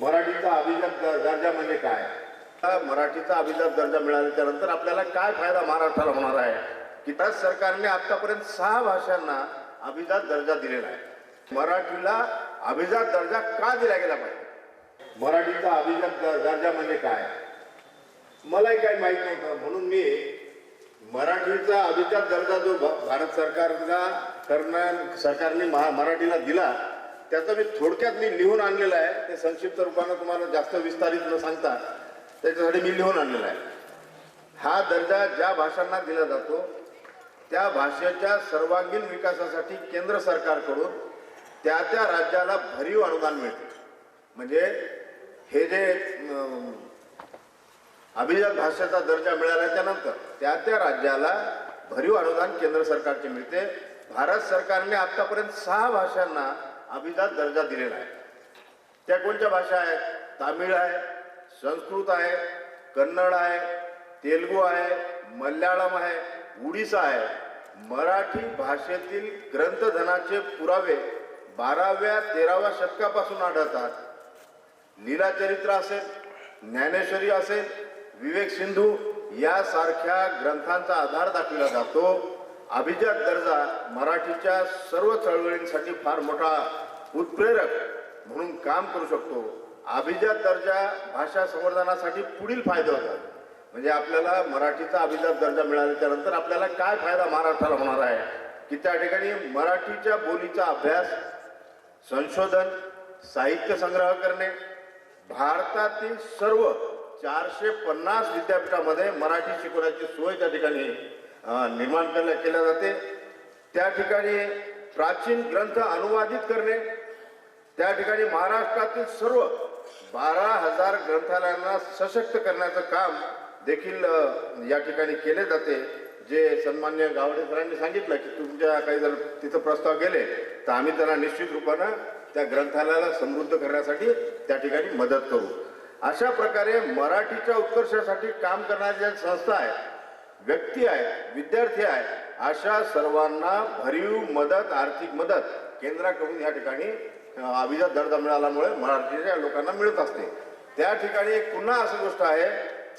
मराठीचा अभिजात द- दर्जा म्हणजे काय? मराठीचा अभिजात दर्जा मिळाल्याच्या नंतर आपल्याला काय फायदा महाराष्ट्राला होणार आहे? की त्या सरकारने आतापर्यंत सहा भाषांना अभिजात दर्जा दिलेला आहे. मराठीला अभिजात दर्जा का दिला गेला पाहिजे? मराठीचा अभिजात द- दर्जा म्हणजे काय? मलाही काही माहीत नव्हतं. म्हणून मी मराठीचा अभिजात दर्जा जो भ- भारत सरकारचा करण्या सरकारने महा मराठीला दिला त्याचं मी थोडक्यात मी लिहून आणलेलं आहे. ते संक्षिप्त रूपानं तुम्हाला जास्त विस्तारित न सांगता त्याच्यासाठी मी लिहून आणलेलं आहे. हा दर्जा ज्या भाषांना दिला जातो त्या भाषेच्या सर्वांगीण विकासासाठी केंद्र सरकारकडून त्या त्या राज्याला भरीव अनुदान मिळते. म्हणजे हे जे अभिजात भाषेचा दर्जा मिळाल्याच्या नंतर त्या त्या राज्याला भरीव अनुदान केंद्र सरकारचे मिळते. भारत सरकारने आतापर्यंत सहा भाषांना अभिजात दर्जा दिलेला आहे. त्या कोणत्या भाषा आहेत? तामिळ आहे संस्कृत आहे कन्नड आहे तेलगू आहे मल्याळम आहे उडीसा आहे. मराठी भाषेतील ग्रंथधनाचे पुरावे बाराव्या तेराव्या शतकापासून आढळतात. लीलाचरित्र असेल ज्ञानेश्वरी असेल विवेक सिंधू यासारख्या ग्रंथांचा आधार दाखविला जातो. अभिजात दर्जा मराठीच्या सर्व चळवळींसाठी फार मोठा उत्प्रेरक म्हणून काम करू शकतो. अभिजात दर्जा भाषा संवर्धनासाठी पुढील फायदे होतात. म्हणजे आपल्याला मराठीचा अभिजात दर्जा मिळाला त्यानंतर आपल्याला काय फायदा महाराष्ट्राला होणार आहे? की त्या ठिकाणी मराठीच्या बोलीचा अभ्यास संशोधन साहित्य संग्रह करणे भारतातील सर्व चारशे पन्नास विद्यापीठामध्ये मराठी शिकवण्याची सोय त्या ठिकाणी निर्माण केल्या केल्या जाते. त्या ठिकाणी प्राचीन ग्रंथ अनुवादित करणे त्या ठिकाणी महाराष्ट्रातील सर्व बारा हजार ग्रंथालयांना सशक्त करण्याचं काम देखील या ठिकाणी केले जाते. जे सन्मान्य गावडे सरांनी सांगितलं की तुमच्या काही जर तिथं प्रस्ताव गेले तर आम्ही त्यांना निश्चित रूपानं त्या ग्रंथालयाला समृद्ध करण्यासाठी त्या ठिकाणी मदत करू. अशा प्रकारे मराठीच्या उत्कर्षासाठी काम करणाऱ्या ज्या संस्था आहेत व्यक्ती आहे विद्यार्थी आहे अशा सर्वांना भरीव मदत आर्थिक मदत केंद्राकडून या ठिकाणी अभिजात दर्जा मिळाल्यामुळे मराठीच्या लोकांना मिळत असते. त्या ठिकाणी एक पुन्हा अशी गोष्ट आहे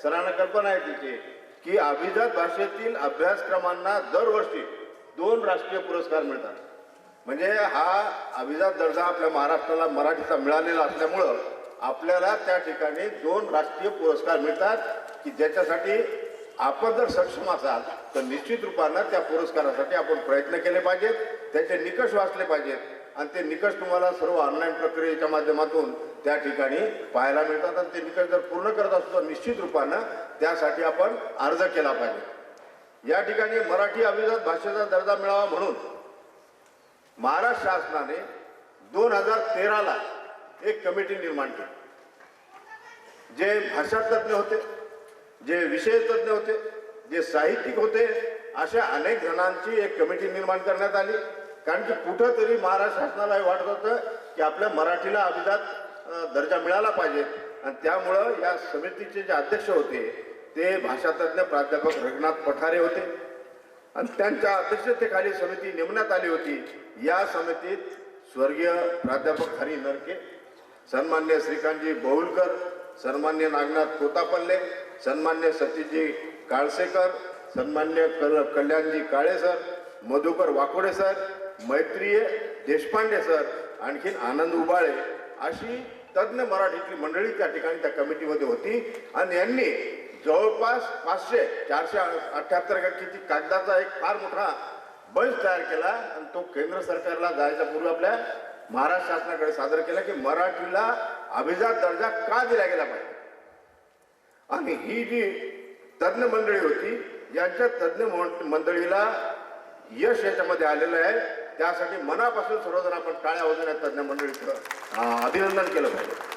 सरांना कल्पना आहे तिची की अभिजात भाषेतील अभ्यासक्रमांना दरवर्षी दोन राष्ट्रीय पुरस्कार मिळतात. म्हणजे हा अभिजात दर्जा आपल्या महाराष्ट्राला मराठीचा मिळालेला असल्यामुळं आपल्याला त्या ठिकाणी दोन राष्ट्रीय पुरस्कार मिळतात की ज्याच्यासाठी आपण जर सक्षम असाल तर निश्चित रूपानं त्या पुरस्कारासाठी आपण प्रयत्न केले पाहिजेत त्याचे निकष वाचले पाहिजेत. आणि ते निकष तुम्हाला सर्व ऑनलाईन प्रक्रियेच्या माध्यमातून त्या ठिकाणी पाहायला मिळतात. आणि ते निकष जर पूर्ण करत असतो तर निश्चित रूपानं त्यासाठी आपण अर्ज केला पाहिजे. या ठिकाणी मराठी अभिजात भाषेचा दर्जा मिळावा म्हणून महाराष्ट्र शासनाने दोन हजार तेराला एक कमिटी निर्माण केली. जे भाषातज्ञ होते जे विषयतज्ञ होते जे साहित्यिक होते अशा अनेक जणांची एक कमिटी निर्माण करण्यात आली. कारण की कुठंतरी महाराष्ट्र शासनाला हे वाटत होतं की आपल्या मराठीला अभिजात दर्जा मिळाला पाहिजे. आणि त्यामुळं या समितीचे जे अध्यक्ष होते ते भाषातज्ञ प्राध्यापक रघुनाथ पठारे होते. आणि त्यांच्या अध्यक्षतेखाली समिती नेमण्यात आली होती. या समितीत स्वर्गीय प्राध्यापक हरी नरके सन्मान्य श्रीकांतजी बहुलकर सन्मान्य नागनाथ कोतापल्ले सन्मान्य सतीजी काळसेकर सन्मान्य कल Kalyanji Kale sir Madhukar Wakode sir Maitriya Deshpande sir आणखीन आनंद उबाळे अशी तज्ज्ञ मराठीतली मंडळी त्या ठिकाणी त्या कमिटीमध्ये होती. आणि यांनी जवळपास पाचशे चारशे अठ्याहत्तर किती कागदाचा एक फार मोठा बंच तयार केला आणि तो केंद्र सरकारला जायच्या पूर्वी आपल्या महाराष्ट्र शासनाकडे सादर केला की मराठीला अभिजात दर्जा का दिला गेला पाहिजे? आणि ही जी तज्ज्ञ मंडळी होती यांच्या तज्ज्ञ मंडळीला यश याच्यामध्ये आलेलं आहे. त्यासाठी मनापासून सर्वजण आपण टाळ्या वाजवून तज्ज्ञ मंडळीचं अभिनंदन केलं पाहिजे.